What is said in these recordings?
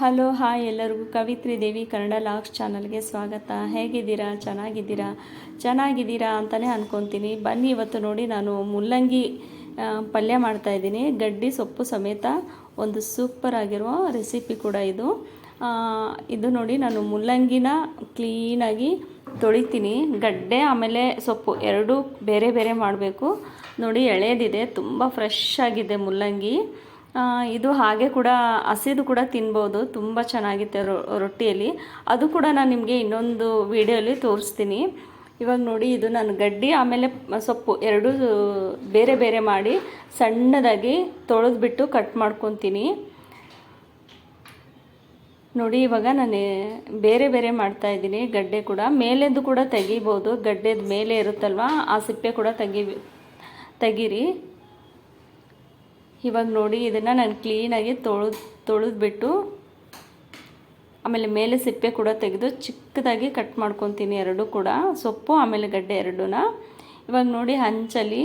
Hello, hi ಎಲ್ಲರಿಗೂ. ಕವಿತ್ರಿ ದೇವಿ, Kannada LOX ಚಾನಲ್ಗೆ ಸ್ವಾಗತ. ಹೇಗಿದ್ದೀರಾ? ಚೆನ್ನಾಗಿದ್ದೀರಾ? ಚೆನ್ನಾಗಿದ್ದೀರಾ ಅಂತಲೇ ಅಂದ್ಕೊತೀನಿ ಬನ್ನಿ ಇವತ್ತು ನೋಡಿ, ನಾನು ಮುಲ್ಲಂಗಿ ಪಲ್ಯ ಮಾಡ್ತಾಯಿದ್ದೀನಿ ಗಡ್ಡಿ ಸೊಪ್ಪು ಸಮೇತ ಒಂದು ಸೂಪರ್ ಆಗಿರುವ ರೆಸಿಪಿ ಕೂಡ ಇದು. ಇದು ನೋಡಿ, ನಾನು ಮುಲ್ಲಂಗಿನ ಕ್ಲೀನಾಗಿ ತೊಳಿತೀನಿ. ಗಡ್ಡೆ ಆಮೇಲೆ ಸೊಪ್ಪು, ಎರಡೂ ಬೇರೆ ಬೇರೆ ಮಾಡಬೇಕು. ನೋಡಿ, ಎಳೆದಿದೆ. ತುಂಬ ಫ್ರೆಶ್ ಆಗಿದೆ ಮುಲ್ಲಂಗಿ. ಇದು ಹಾಗೆ ಕೂಡ ಹಸಿದು ಕೂಡ ತಿನ್ಬೋದು. ತುಂಬ ಚೆನ್ನಾಗಿತ್ತು ರೊಟ್ಟಿಯಲ್ಲಿ. ಅದು ಕೂಡ ನಾನು ನಿಮಗೆ ಇನ್ನೊಂದು ವಿಡಿಯೋಲಿ ತೋರಿಸ್ತೀನಿ. ಇವಾಗ ನೋಡಿ, ಇದು ನಾನು ಗಡ್ಡಿ, ಆಮೇಲೆ ಸೊಪ್ಪು ಎರಡೂ ಬೇರೆ ಬೇರೆ ಮಾಡಿ ಸಣ್ಣದಾಗಿ ತೊಳೆದ್ಬಿಟ್ಟು ಕಟ್ ಮಾಡ್ಕೊತೀನಿ. ನೋಡಿ, ಇವಾಗ ನಾನು ಬೇರೆ ಬೇರೆ ಮಾಡ್ತಾ ಇದ್ದೀನಿ ಗಡ್ಡೆ ಕೂಡ. ಮೇಲೆದ್ದು ಕೂಡ ತೆಗಿಬೋದು. ಗಡ್ಡೆದ ಮೇಲೆ ಇರುತ್ತಲ್ವ? ಆ ಸಿಪ್ಪೆ ಕೂಡ ತೆಗಿ ತೆಗೀರಿ. ಇವಾಗ ನೋಡಿ, ಇದನ್ನು ನಾನು ಕ್ಲೀನಾಗಿ ತೊಳೆದು, ತೊಳೆದ್ಬಿಟ್ಟು, ಆಮೇಲೆ ಮೇಲೆ ಸಿಪ್ಪೆ ಕೂಡ ತೆಗೆದು ಚಿಕ್ಕದಾಗಿ ಕಟ್ ಮಾಡ್ಕೊತೀನಿ ಎರಡು ಕೂಡ, ಸೊಪ್ಪು, ಆಮೇಲೆ ಗಡ್ಡೆ ಎರಡೂನ ಇವಾಗ ನೋಡಿ ಹಂಚಲ್ಲಿ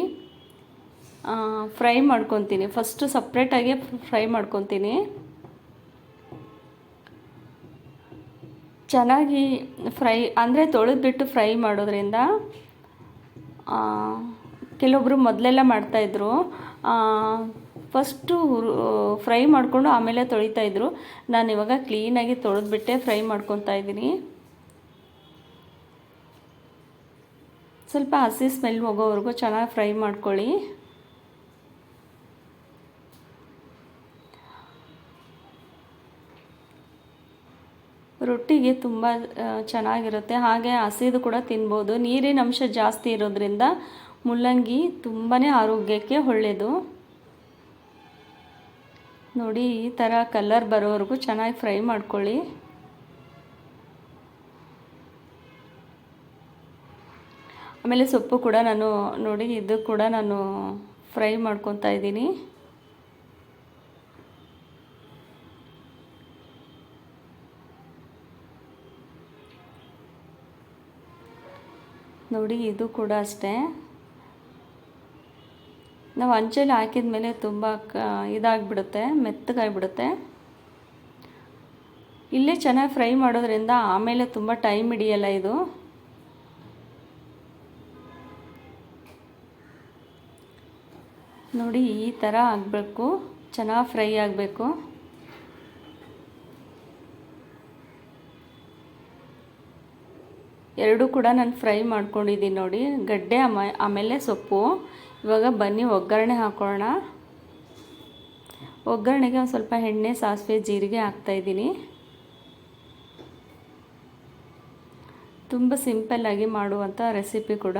ಫ್ರೈ ಮಾಡ್ಕೊತೀನಿ. ಫಸ್ಟು ಸಪ್ರೇಟಾಗಿ ಫ್ರೈ ಮಾಡ್ಕೊತೀನಿ. ಚೆನ್ನಾಗಿ ಫ್ರೈ ಅಂದರೆ ತೊಳೆದ್ಬಿಟ್ಟು ಫ್ರೈ ಮಾಡೋದ್ರಿಂದ ಕೆಲವೊಬ್ಬರು ಮೊದಲೆಲ್ಲ ಮಾಡ್ತಾಯಿದ್ರು ಫಸ್ಟು ಫ್ರೈ ಮಾಡಿಕೊಂಡು ಆಮೇಲೆ ತೊಳಿತಾಯಿದ್ರು ನಾನು ಇವಾಗ ಕ್ಲೀನಾಗಿ ತೊಳೆದ್ಬಿಟ್ಟೆ, ಫ್ರೈ ಮಾಡ್ಕೊತಾ ಇದ್ದೀನಿ. ಸ್ವಲ್ಪ ಹಸಿ ಸ್ಮೆಲ್ ಹೋಗೋವರೆಗೂ ಚೆನ್ನಾಗಿ ಫ್ರೈ ಮಾಡ್ಕೊಳ್ಳಿ. ರೊಟ್ಟಿಗೆ ತುಂಬ ಚೆನ್ನಾಗಿರುತ್ತೆ. ಹಾಗೆ ಹಸಿದು ಕೂಡ ತಿನ್ಬೋದು. ನೀರಿನ ಅಂಶ ಜಾಸ್ತಿ ಇರೋದ್ರಿಂದ ಮುಲ್ಲಂಗಿ ತುಂಬಾ ಆರೋಗ್ಯಕ್ಕೆ ಒಳ್ಳೆಯದು ನೋಡಿ, ಈ ಥರ ಕಲರ್ ಬರೋವರೆಗೂ ಚೆನ್ನಾಗಿ ಫ್ರೈ ಮಾಡ್ಕೊಳ್ಳಿ. ಆಮೇಲೆ ಸೊಪ್ಪು ಕೂಡ ನಾನು, ನೋಡಿ, ಇದು ಕೂಡ ನಾನು ಫ್ರೈ ಮಾಡ್ಕೊತಾ ಇದ್ದೀನಿ. ನೋಡಿ, ಇದು ಕೂಡ ಅಷ್ಟೇ. ನಾವು ಅಂಚೆಲಿ ಹಾಕಿದ ಮೇಲೆ ತುಂಬ ಕ, ಇದಾಗಿಬಿಡುತ್ತೆ, ಮೆತ್ತಗಾಗಿಬಿಡುತ್ತೆ. ಇಲ್ಲೇ ಚೆನ್ನಾಗಿ ಫ್ರೈ ಮಾಡೋದ್ರಿಂದ ಆಮೇಲೆ ತುಂಬ ಟೈಮ್ ಹಿಡಿಯಲ್ಲ ಇದು. ನೋಡಿ ಈ ಥರ ಆಗಬೇಕು, ಚೆನ್ನಾಗಿ ಫ್ರೈ ಆಗಬೇಕು. ಎರಡೂ ಕೂಡ ನಾನು ಫ್ರೈ ಮಾಡ್ಕೊಂಡಿದ್ದೀನಿ ನೋಡಿ, ಗಡ್ಡೆ ಆಮ, ಆಮೇಲೆ ಸೊಪ್ಪು. ಇವಾಗ ಬನ್ನಿ, ಒಗ್ಗರಣೆ ಹಾಕೊಳ್ಳೋಣ ಒಗ್ಗರಣೆಗೆ ಒಂದು ಸ್ವಲ್ಪ ಎಣ್ಣೆ, ಸಾಸಿವೆ, ಜೀರಿಗೆ ಹಾಕ್ತಾಯಿದ್ದೀನಿ ತುಂಬ ಸಿಂಪಲ್ಲಾಗಿ ಮಾಡುವಂಥ ರೆಸಿಪಿ ಕೂಡ.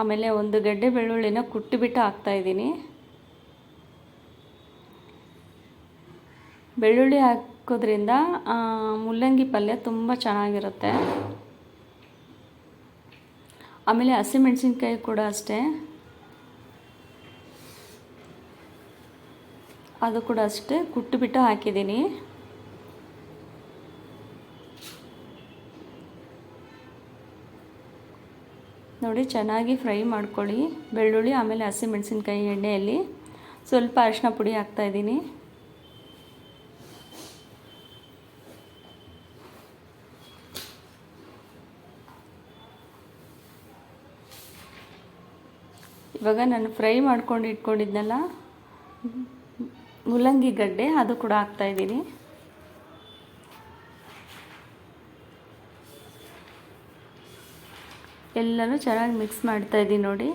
ಆಮೇಲೆ ಒಂದು ಗಡ್ಡೆ ಬೆಳ್ಳುಳ್ಳಿನ ಕುಟ್ಟಿಬಿಟ್ಟು ಹಾಕ್ತಾಯಿದ್ದೀನಿ ಬೆಳ್ಳುಳ್ಳಿ ಹಾಕೋದ್ರಿಂದ ಮುಲ್ಲಂಗಿ ಪಲ್ಯ ತುಂಬ ಚೆನ್ನಾಗಿರುತ್ತೆ. ಆಮೇಲೆ ಹಸಿಮೆಣಸಿನ್ಕಾಯಿ ಕೂಡ ಅಷ್ಟೇ. ಅದು ಕೂಡ ಅಷ್ಟೇ ಕುಟ್ಟುಬಿಟ್ಟು ಹಾಕಿದ್ದೀನಿ. ನೋಡಿ, ಚೆನ್ನಾಗಿ ಫ್ರೈ ಮಾಡ್ಕೊಳ್ಳಿ. ಬೆಳ್ಳುಳ್ಳಿ, ಆಮೇಲೆ ಹಸಿಮೆಣಸಿನ್ಕಾಯಿ ಎಣ್ಣೆಯಲ್ಲಿ. ಸ್ವಲ್ಪ ಅರಿಶಿನ ಪುಡಿ ಹಾಕ್ತಾಯಿದ್ದೀನಿ ಇವಾಗ ನಾನು ಫ್ರೈ ಮಾಡ್ಕೊಂಡು ಇಟ್ಕೊಂಡಿದ್ನಲ್ಲ ಮುಲ್ಲಂಗಿ ಗಡ್ಡೆ ಅದು ಕೂಡ ಹಾಕ್ತಾಯಿದ್ದೀನಿ ಎಲ್ಲನೂ ಚೆನ್ನಾಗಿ ಮಿಕ್ಸ್ ಮಾಡ್ತಾ ಇದ್ದೀನಿ ನೋಡಿ.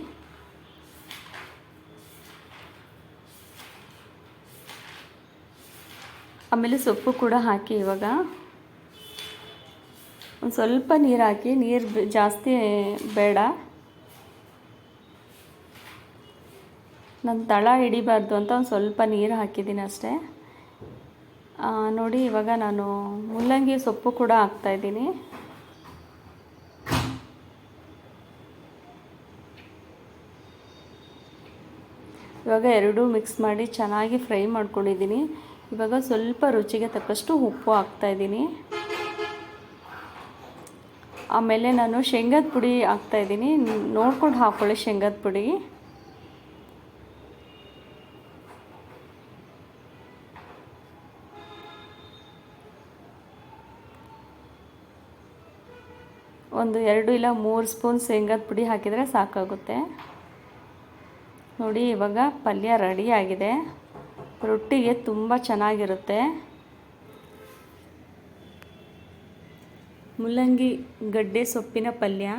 ಆಮೇಲೆ ಸೊಪ್ಪು ಕೂಡ ಹಾಕಿ ಇವಾಗ. ಒಂದು ಸ್ವಲ್ಪ ನೀರು ಹಾಕಿ, ನೀರು ಜಾಸ್ತಿ ಬೇಡ. ನನ್ನ ತಳ ಹಿಡಿಬಾರ್ದು ಅಂತ ಒಂದು ಸ್ವಲ್ಪ ನೀರು ಹಾಕಿದ್ದೀನಿ ಅಷ್ಟೇ. ನೋಡಿ, ಇವಾಗ ನಾನು ಮುಲ್ಲಂಗಿ ಸೊಪ್ಪು ಕೂಡ ಹಾಕ್ತಾಯಿದ್ದೀನಿ ಇವಾಗ ಎರಡೂ ಮಿಕ್ಸ್ ಮಾಡಿ ಚೆನ್ನಾಗಿ ಫ್ರೈ ಮಾಡ್ಕೊಂಡಿದ್ದೀನಿ. ಇವಾಗ ಸ್ವಲ್ಪ ರುಚಿಗೆ ತಕ್ಕಷ್ಟು ಉಪ್ಪು ಹಾಕ್ತಾಯಿದ್ದೀನಿ ಆಮೇಲೆ ನಾನು ಶೇಂಗದ ಪುಡಿ ಹಾಕ್ತಾಯಿದ್ದೀನಿ ನೋಡ್ಕೊಂಡು ಹಾಕ್ಕೊಳ್ಳಿ ಶೇಂಗದ ಪುಡಿ. ಒಂದು ಎರಡು ಇಲ್ಲ ಮೂರು ಸ್ಪೂನ್ ಶೇಂಗದ ಪುಡಿ ಹಾಕಿದರೆ ಸಾಕಾಗುತ್ತೆ. ನೋಡಿ, ಇವಾಗ ಪಲ್ಯ ರೆಡಿ ಆಗಿದೆ. ರೊಟ್ಟಿಗೆ ತುಂಬ ಚೆನ್ನಾಗಿರುತ್ತೆ. ಮುಲ್ಲಂಗಿ ಗಡ್ಡೆ ಸೊಪ್ಪಿನ ಪಲ್ಯ.